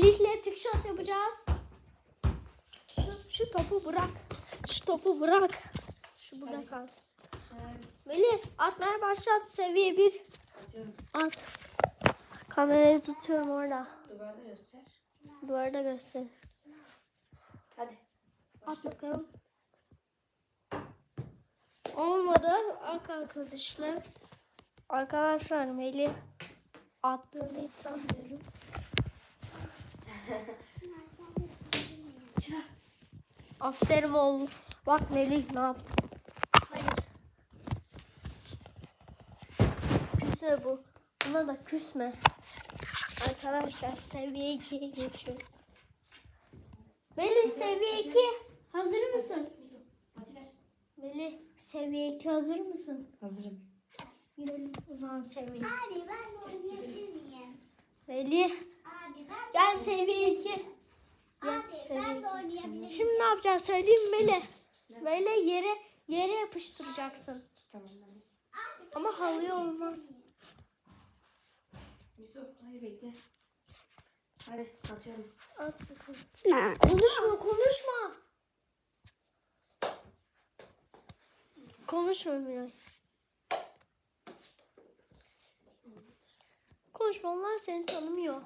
Melih'le trick shot yapacağız. Şu, şu topu bırak. Şu topu bırak. Şu burada kalsın. Melih atmaya başlat. Seviye 1. Atıyorum. At. Kamerayı tutuyorum orada. Duvarda göster. Duvarda göster. Hadi. At bakalım. Olmadı. Ak arkadaşlar. Arkadaşlar Melih attığını hiç sanmıyorum. Çınar. Aferin oğlum. Bak Melih ne yaptı. Hayır. Küsme bu. Buna da küsme. Arkadaşlar seviye 2'ye geçiyor. Melih seviye 2. Hazır mısın? Mizo. Hadi ver. Melih seviye 2 hazır mısın? Hazırım. Girelim o zaman seviye. Abi ben oynayabilir miyim? Melih seviye 2. Gel Abi seviye ben de 2. oynayabilir miyim? Şimdi ne yapacağız söyleyeyim Melih? Melih yere yere yapıştıracaksın. Tamam. Abi, Ama halıya olmaz. Mizo. Hayır bekle. Hadi atıyorum. At bakalım. Konuşma konuşma. Konuşma Miray. Konuşma onlar seni tanımıyor.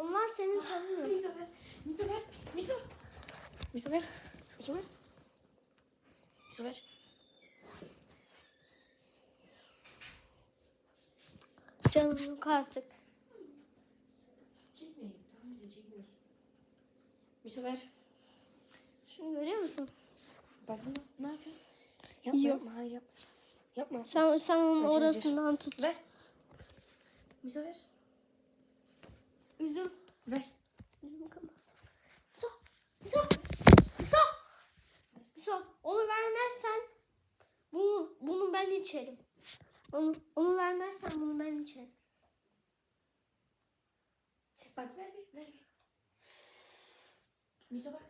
Onlar seni tanımıyor. Mizo ver. Mizo ver. Mizo ver. Mizo ver. Canım yok artık. Çekmeyin. Tamam bizi çekmiyorsun. Mizo ver. Şunu görüyor musun? Bak ne, yapıyorsun? Yapma yapma. Hayır yapma. Yapma. Sen, sen onun orasından tut. Ver. Mizo ver. Üzüm. Ver. Üzüm kama. Musa. Musa. Musa. Musa. Onu vermezsen bunu, bunu ben içerim. Onu, onu vermezsen bunu ben içerim. Bak ver. Ver bir. Mizo bak.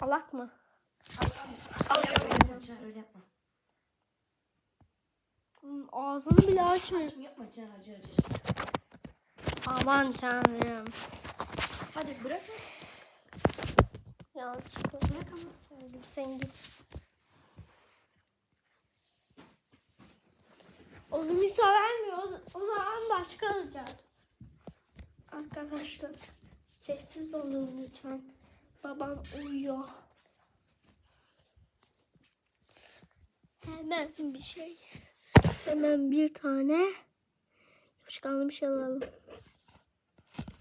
Alak mı? Al yapma. Yapma. Çınar öyle yapma. Hmm, Ağzını bile açmıyor. Açma yapma Çınar acır acır. Aman tanrım. Hadi bırak. Yanlışlıkla bırak ama söyledim. Sen git. O zaman Misa vermiyor. O- O zaman başka alacağız. Arkadaşlar sessiz olun lütfen. Babam uyuyor. Hemen bir şey. Hemen bir tane yapışkanlı bir şey alalım.